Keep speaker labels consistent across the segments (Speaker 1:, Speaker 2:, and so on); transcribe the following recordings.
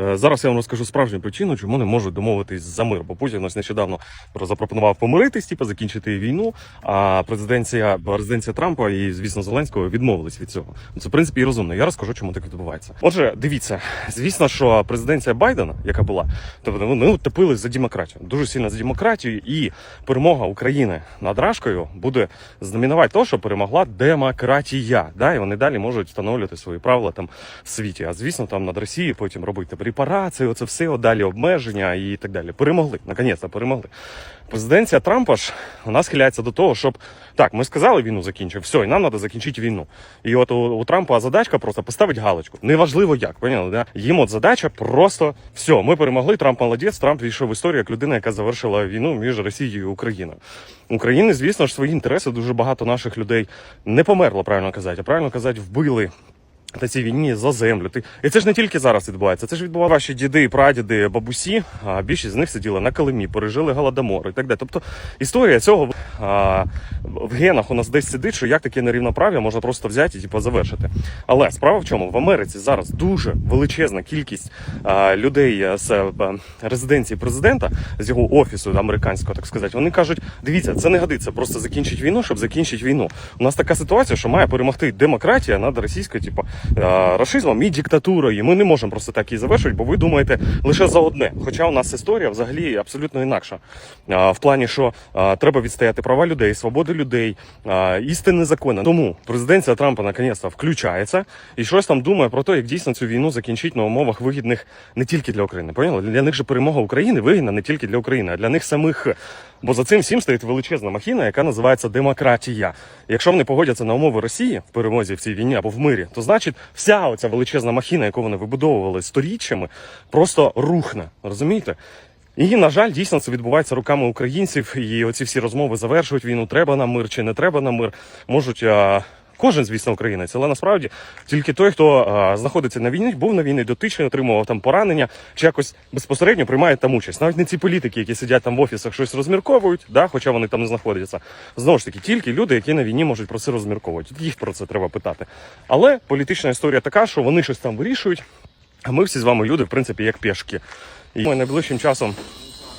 Speaker 1: Е, Зараз я вам розкажу справжню причину, чому не можуть домовитись за мир. Бо Путін ось нещодавно запропонував помиритись, типу, закінчити війну. А президенція резиденція Трампа і, звісно, Зеленського відмовились від цього. Це в принципі і розумно. Я розкажу, чому так відбувається. Отже, дивіться, звісно, що президенція Байдена, яка була, тобто вони утопились за демократію, дуже сильно за демократію, і перемога України над Рашкою буде знаменувати те, що перемогла демократія. Да, і вони далі можуть встановлювати свої правила там в світі. А звісно, там над Росією потім робити репарації, оце все далі обмеження і так далі. Перемогли, наконець-то перемогли. Президенція Трампа ж вона схиляється до того, щоб так, ми сказали війну закінчив, все, і нам треба закінчити війну. І от у, у Трампа задачка просто поставити галочку. Неважливо як, поняли, да? Їм от задача просто все, ми перемогли. Трамп молодець. Трамп війшов в історію як людина, яка завершила війну між Росією і Україною. України, звісно ж, свої інтереси дуже багато наших людей не померло, правильно казати, а правильно казати, вбили. На цій війні за землю. І це ж не тільки зараз відбувається. Це ж відбували ваші діди, прадіди, бабусі. А більшість з них сиділи на Калимі, пережили голодомор і так далі. Тобто історія цього а, в генах у нас десь сидить, що як таке нерівноправ'я можна просто взяти і типу, завершити. Але справа в чому в Америці зараз дуже величезна кількість а, людей з а, резиденції президента з його офісу американського, так сказати. Вони кажуть: дивіться, це не годиться, просто закінчить війну, щоб закінчити війну. У нас така ситуація, що має перемогти демократія над російською, типу, рашизмом і диктатурою. Ми не можемо просто так її завершити, бо ви думаєте лише за одне. Хоча у нас історія взагалі абсолютно інакша. В плані, що треба відстояти права людей, свободи людей, а, істинні закони. Тому президенція Трампа наконець-то включається і щось там думає про те, як дійсно цю війну закінчити на умовах вигідних не тільки для України. Поняли? Для них же перемога України вигідна не тільки для України, а для них самих. Бо за цим всім стоїть величезна махіна, яка називається демократія. Якщо вони погодяться на умови Росії в перемозі в цій війні або в мирі, то значить вся оця величезна махіна, яку вони вибудовували сторіччями, просто рухне. Розумієте? І, на жаль, дійсно це відбувається руками українців. І оці всі розмови завершують війну. Треба нам мир чи не треба нам мир. Можуть а, кожен, звісно, українець, але насправді тільки той, хто а, знаходиться на війні, був на війні дотичний, отримував там поранення, чи якось безпосередньо приймає там участь. Навіть не ці політики, які сидять там в офісах, щось розмірковують, да, хоча вони там не знаходяться. Знову ж таки, тільки люди, які на війні можуть про це розмірковувати. Їх про це треба питати. Але політична історія така, що вони щось там вирішують. А ми всі з вами люди, в принципі, як пішки. І ми найближчим часом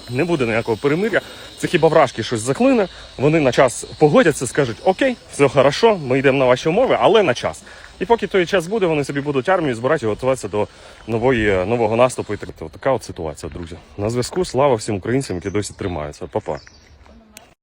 Speaker 1: не буде ніякого перемиря. Це хіба вражки щось заклине. Вони на час погодяться, скажуть: Окей, все хорошо, ми йдемо на ваші умови, але на час. І поки той час буде, вони собі будуть армію збирати і готуватися до нової нового наступу. І так така от ситуація, друзі. На зв'язку слава всім українцям, які досі тримаються. Па-па.